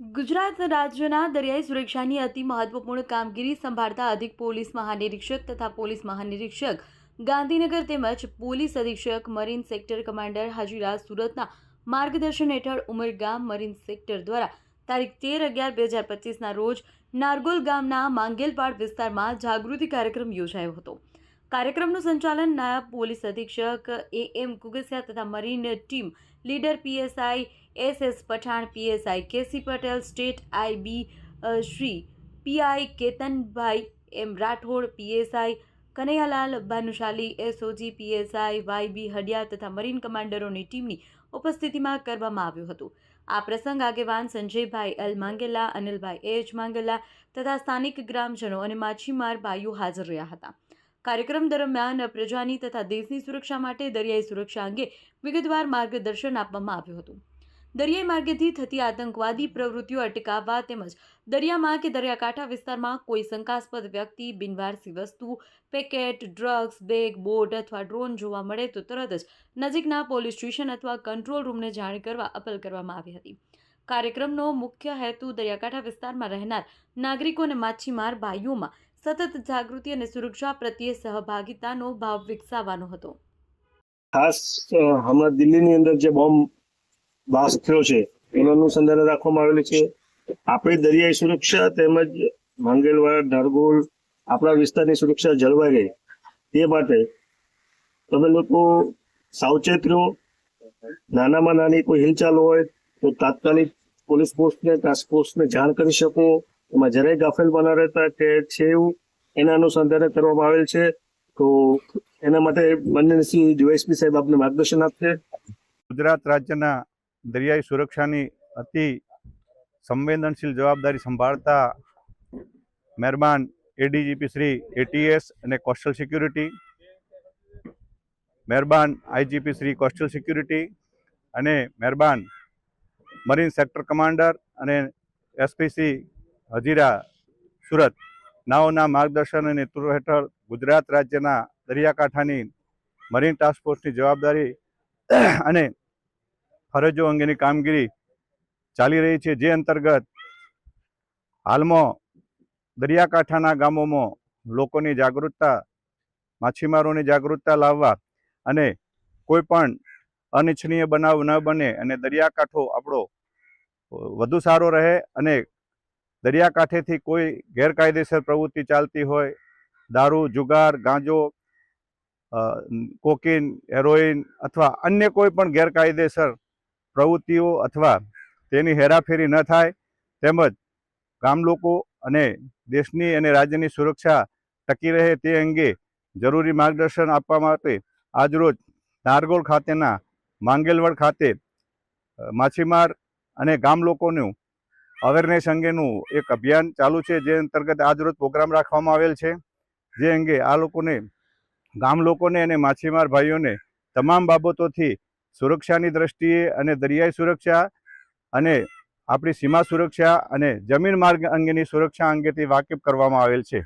ગુજરાત રાજ્યના દરિયાઈ સુરક્ષાની અતિ મહત્વપૂર્ણ કામગીરી સંભાળતા અધિક પોલીસ મહાનિરીક્ષક તથા પોલીસ મહાનિરીક્ષક, ગાંધીનગર તેમજ પોલીસ અધિક્ષક મરીન સેક્ટર કમાન્ડર હાજીરા સુરતના માર્ગદર્શન હેઠળ ઉમરગામ મરીન સેક્ટર દ્વારા તારીખ તેર અગિયાર બે હજાર પચીસના રોજ નારગોલ ગામના માંગેલપાડ વિસ્તારમાં જાગૃતિ કાર્યક્રમ યોજાયો હતો. કાર્યક્રમનું સંચાલન નાયબ પોલીસ અધિક્ષક એ એમ કુગસિયા તથા marine team leader PSI S S Pathan, PSI KC Patel, state IB Shri PI Ketanbhai, M Rathod, PSI Kanaiyalal Bhanushali, SOG, PSI Y B Hadiya તથા મરીન કમાન્ડરોની ટીમની ઉપસ્થિતિમાં કરવામાં આવ્યું હતું. આ પ્રસંગ આગેવાન સંજયભાઈ એલ માંગેલા, અનિલભાઈ એચ માંગેલા તથા સ્થાનિક ગ્રામજનો અને માછીમાર ભાઈઓ હાજર રહ્યા હતા. કાર્યક્રમ દરમિયાન પ્રજાની તથા દેશની સુરક્ષા માટે દરિયાઈ સુરક્ષા અંગે વિગતવાર માર્ગદર્શન આપવામાં આવ્યું હતું. દરિયાઈ માર્ગેથી થતી આતંકવાદી પ્રવૃત્તિઓ અટકાવવા તેમજ દરિયામાં કે દરિયાકાંઠા વિસ્તારમાં કોઈ શંકાસ્પદ વ્યક્તિ, બિનવારસી વસ્તુ, પેકેટ, ડ્રગ્સ, બેગ, બોટ અથવા ડ્રોન જોવા મળે તો તરત જ નજીકના પોલીસ સ્ટેશન અથવા કંટ્રોલ રૂમને જાણ કરવા અપીલ કરવામાં આવી હતી. કાર્યક્રમનો મુખ્ય હેતુ દરિયાકાંઠા વિસ્તારમાં રહેનાર નાગરિકો અને માછીમાર ભાઈઓમાં સતત જાગૃતિ અને સુરક્ષા પ્રત્યે સહભાગિતાનો ભાવ વિકસાવવાનો હતો. ખાસ હમણાં દિલ્હીની અંદર જે બોમ્બ બ્લાસ્ટ થયો છે એનું અનુસંધાને રાખવામાં આવેલું છે. આપણી દરિયાઈ સુરક્ષા તેમજ માંગેલવાડ નારગોલ આપણા વિસ્તારની સુરક્ષા જળવાઈ રહે. તે માટે તમે લોકો સાવચેત રહો. નાનામાં નાની કોઈ હિલચાલ હોય તો તાત્કાલિક પોલીસ ફોર્સને ટાસ્ક ફોર્સને જાણ કરી શકો. એમાં જરાય ગાફેલપણા રહેતા કે છે એવું, એના અનુસંધાને કરવામાં આવેલ છે. તો એના માટે માનનીય શ્રી ડીવાયસપી સાહેબ આપને માર્ગદર્શન આપશે. ગુજરાત રાજ્યના દરિયાઈ સુરક્ષાની અતિ સંવેદનશીલ જવાબદારી સંભાળતા મહેરબાન એડીજીપી શ્રી એટીએસ અને કોસ્ટલ સિક્યુરિટી મહેરબાન આઈજીપી શ્રી કોસ્ટલ સિક્યુરિટી અને મહેરબાન મરીન સેક્ટર કમાન્ડર અને એસપીસી હજીરા, સુરત. નાઓના માર્ગદર્શન અને નેતૃત્વ હેઠળ ગુજરાત રાજ્યના દરિયાકાંઠાની મરીન ટાસ્ક ફોર્સની જવાબદારી અને ફરજો અંગેની કામગીરી ચાલી રહી છે. જે અંતર્ગત હાલમાં દરિયાકાંઠાના ગામોમાં લોકોની જાગૃતતા, માછીમારોની જાગૃતતા લાવવા અને કોઈ પણ અનિચ્છનીય બનાવ ન બને અને દરિયાકાંઠો આપણો વધુ સારો રહે અને દરિયાકાંઠેથી કોઈ ગેરકાયદેસર પ્રવૃત્તિ ચાલતી હોય, દારૂ, જુગાર, ગાંજો કોકીન, હેરોઈન અથવા અન્ય કોઈ પણ ગેરકાયદેસર પ્રવૃત્તિઓ અથવા તેની હેરાફેરી ન થાય, તેમજ ગામ લોકો અને દેશની અને રાજ્યની સુરક્ષા ટકી રહે તે અંગે જરૂરી માર્ગદર્શન આપવા માટે આજરોજ નારગોલ ખાતેના માંગેલવડ ખાતે માછીમાર અને ગામ લોકોનું અવેરનેસ અંગેનું એક અભિયાન ચાલુ છે, જે અંતર્ગત આજરોજ પ્રોગ્રામ રાખવામાં આવેલ છે. જે અંગે આ લોકોને, ગામ લોકોને અને માછીમાર ભાઈઓને તમામ બાબતોથી સુરક્ષાની દ્રષ્ટિએ અને દરિયાઈ સુરક્ષા અને આપણી સીમા સુરક્ષા અને જમીન માર્ગ અંગેની સુરક્ષા અંગેથી વાકેફ કરવામાં આવેલ છે.